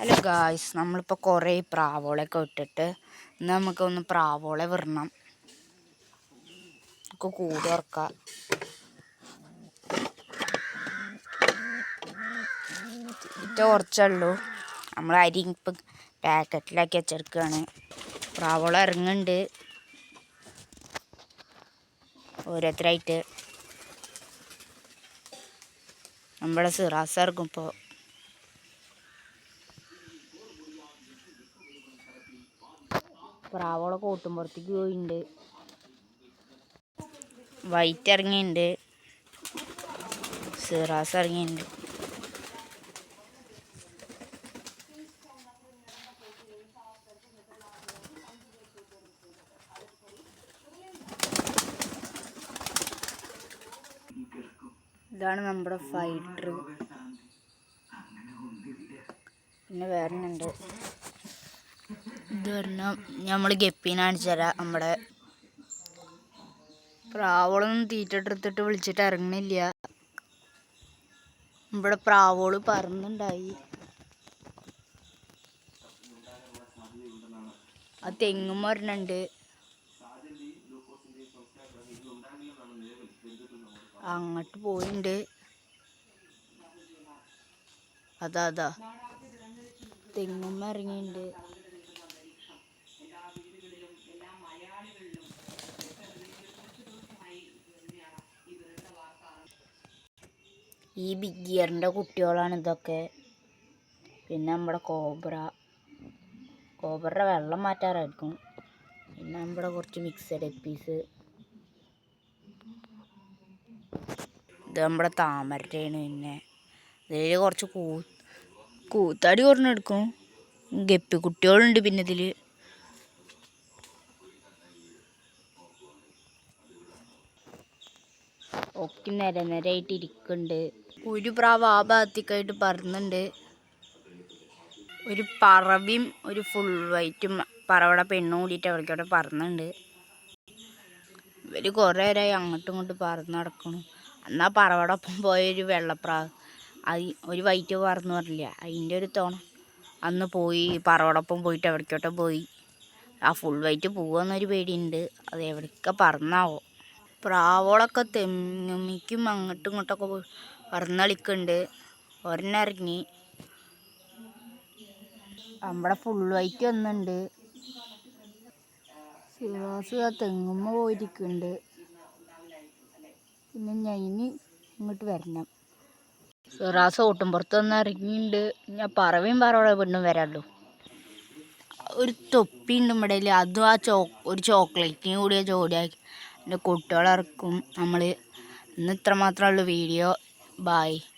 Hello guys നമ്മളിപ്പോൾ കുറേ പ്രാവോളൊക്കെ ഇട്ടിട്ട് നമുക്കൊന്ന് പ്രാവോളെ വിടണം. നമുക്ക് കൂട് ഉറക്കാം ഇറ്റ കുറച്ചുള്ളൂ നമ്മൾ അരി ഇപ്പം പാക്കറ്റിലാക്കി വെച്ചെടുക്കുകയാണ് പ്രാവോള ഇറങ്ങുന്നുണ്ട്. ഓരോരുത്തരായിട്ട്. നമ്മളെ സിറാസ് ഇറങ്ങും ഇപ്പോൾ പ്രാവോളെ കോട്ടുമ്പുറത്തേക്ക് പോയിട്ടുണ്ട് വൈറ്റ് ഇറങ്ങിയിട്ടുണ്ട് സിറാസ് ഇറങ്ങിയിട്ടുണ്ട് ഇതാണ് നമ്മുടെ ഫൈറ്റർ. പിന്നെ വേറെ ഉണ്ട് ഇത് പറഞ്ഞാൽ നമ്മൾ ഗപ്പീനെ കാണിച്ചു നമ്മുടെ പ്രാവളൊന്നും തീറ്റെടുത്തിട്ട് വിളിച്ചിട്ട് ഇറങ്ങണില്ല. ഇവിടെ പ്രാവോൾ പറന്നുണ്ടായി. ആ തെങ്ങും ഒരെണ്ണുണ്ട്. അങ്ങോട്ട് പോയിണ്ട്. അതാ അതാ. തെങ്ങും ഇറങ്ങിയിട്ടുണ്ട് ഈ ബിഗ് ഗിയറിന്റെ കുട്ടികളാണ് ഇതൊക്കെ. പിന്നെ നമ്മുടെ കോബ്ര കോബ്രയുടെ വെള്ളം മാറ്റാറായിരിക്കും. പിന്നെ നമ്മുടെ കുറച്ച് മിക്സഡ് എപ്പീസ് ഇത് നമ്മുടെ താമരയാണ് പിന്നെ. ഇതിൽ കുറച്ച് കൂ കൂത്താടി കുറഞ്ഞെടുക്കും ഗപ്പി കുട്ടികളുണ്ട് പിന്നെ ഇതിൽ ഒക്കെ നിര നിരയായിട്ട് ഇരിക്കുന്നുണ്ട്. ഒരു പ്രാവ് ആ ഭാഗത്തേക്കായിട്ട് പറന്നുണ്ട്. ഒരു പറവിയും ഒരു ഫുൾ വൈറ്റും പറവയുടെ പെണ്ണും കൂടിയിട്ട് അവർക്ക് അവിടെ പറന്നുണ്ട്. ഇവർ കുറേ നേരമായി അങ്ങോട്ടും ഇങ്ങോട്ടും പറന്ന് നടക്കണം. എന്നാൽ പറവയുടെ ഒപ്പം പോയൊരു വെള്ളപ്രാവ്. അത് ഒരു വൈറ്റ് പറന്ന് പറഞ്ഞില്ല അതിന്റെ ഒരു തോണ. അന്ന് പോയി പറവടൊപ്പം പോയിട്ട് എവിടേക്കോട്ടെ പോയി. ആ ഫുൾ വൈറ്റ് പോവാന്നൊരു പേടിയുണ്ട്. അത് എവിടേക്ക പറന്നാവോ? പ്രാവോളൊക്കെ തെമ്മിക്കും അങ്ങോട്ടും ഇങ്ങോട്ടൊക്കെ പോയി. പറന്നളിക്കുന്നുണ്ട് ഒരെണ്ണിറങ്ങി. നമ്മടെ ഫുള്ള് വൈറ്റ് ഒന്നുണ്ട് സിറാസ് ആ തെങ്ങുമ്മ പോയിരിക്കുന്നുണ്ട് പിന്നെ ഞൈന് ഇങ്ങോട്ട് വരണം. സിറാസ് ഓട്ടുംപുറത്ത് വന്ന് ഇറങ്ങിയിട്ടുണ്ട് ഞാൻ പറവയും പറവടെ വീണ്ടും വരാമല്ലോ ഒരു തൊപ്പി ഉണ്ട് നമ്മുടെ അതും ആ ചോ ഒരു ചോക്ലേറ്റിനും കൂടി ജോഡിയാക്കി. എന്റെ കുട്ടികളിറക്കും. നമ്മൾ ഇന്ന് ഇത്ര മാത്രമേ ഉള്ളൂ വീഡിയോ. Bye.